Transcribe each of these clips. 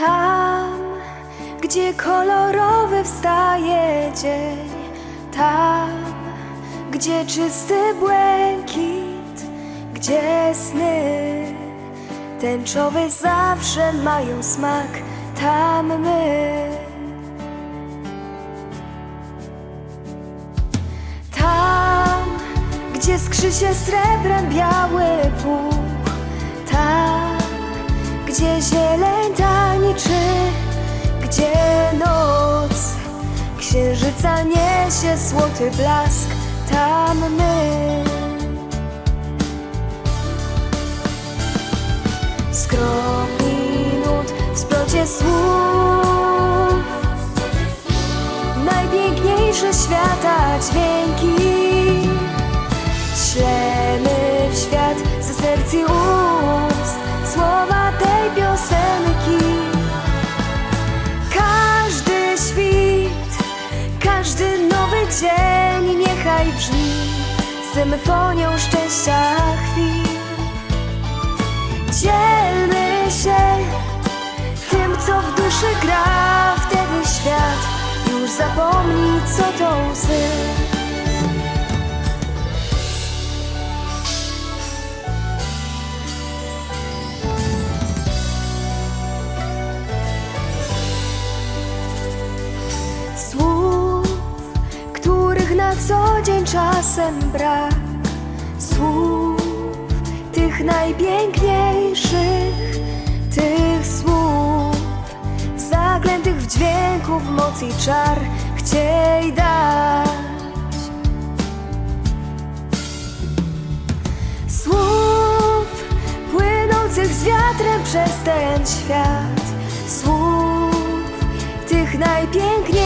Tam, gdzie kolorowy wstaje dzień, tam, gdzie czysty błękit, gdzie sny. Tęczowe zawsze mają smak, tam my. Tam, gdzie skrzy się srebrem biały tam, gdzie zieleń tańczy, gdzie noc księżyca niesie złoty blask, tam my. Nut w splocie słów Najpiękniejsze świata dźwięki Ślemy w świat ze serc i symfonią szczęścia chwil. Dzielmy się tym, co w duszy gra Wtedy świat. Już zapomni, co to łzy na co dzień czasem brak Słów, tych najpiękniejszych Tych słów Zaklętych w dźwięku, w moc i czar Chciej dać. Słów płynących z wiatrem przez ten świat Słów tych najpiękniejszych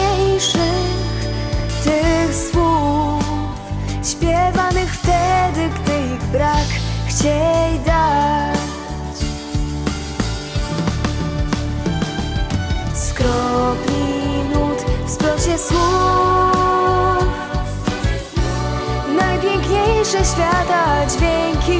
Chciej dać. Z nut w splocie słów. Najpiękniejsze świata dźwięki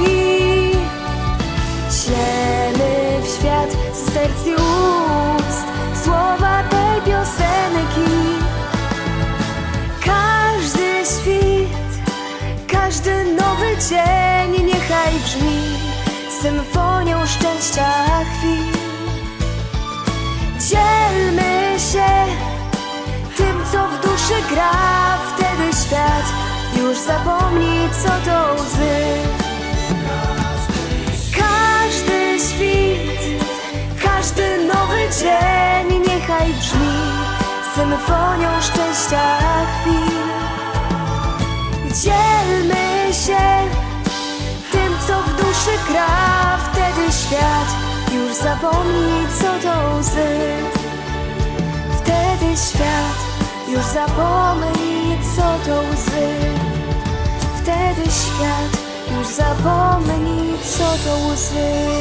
Niechaj brzmi symfonią szczęścia chwil. Dzielmy się tym, co w duszy gra. Wtedy świat już zapomni, co to łzy. Każdy świt, każdy nowy dzień Niechaj brzmi symfonią szczęścia chwil. Dzielmy już zapomni, co to łzy. Wtedy świat już zapomni, co to łzy. Wtedy świat już zapomni, co to łzy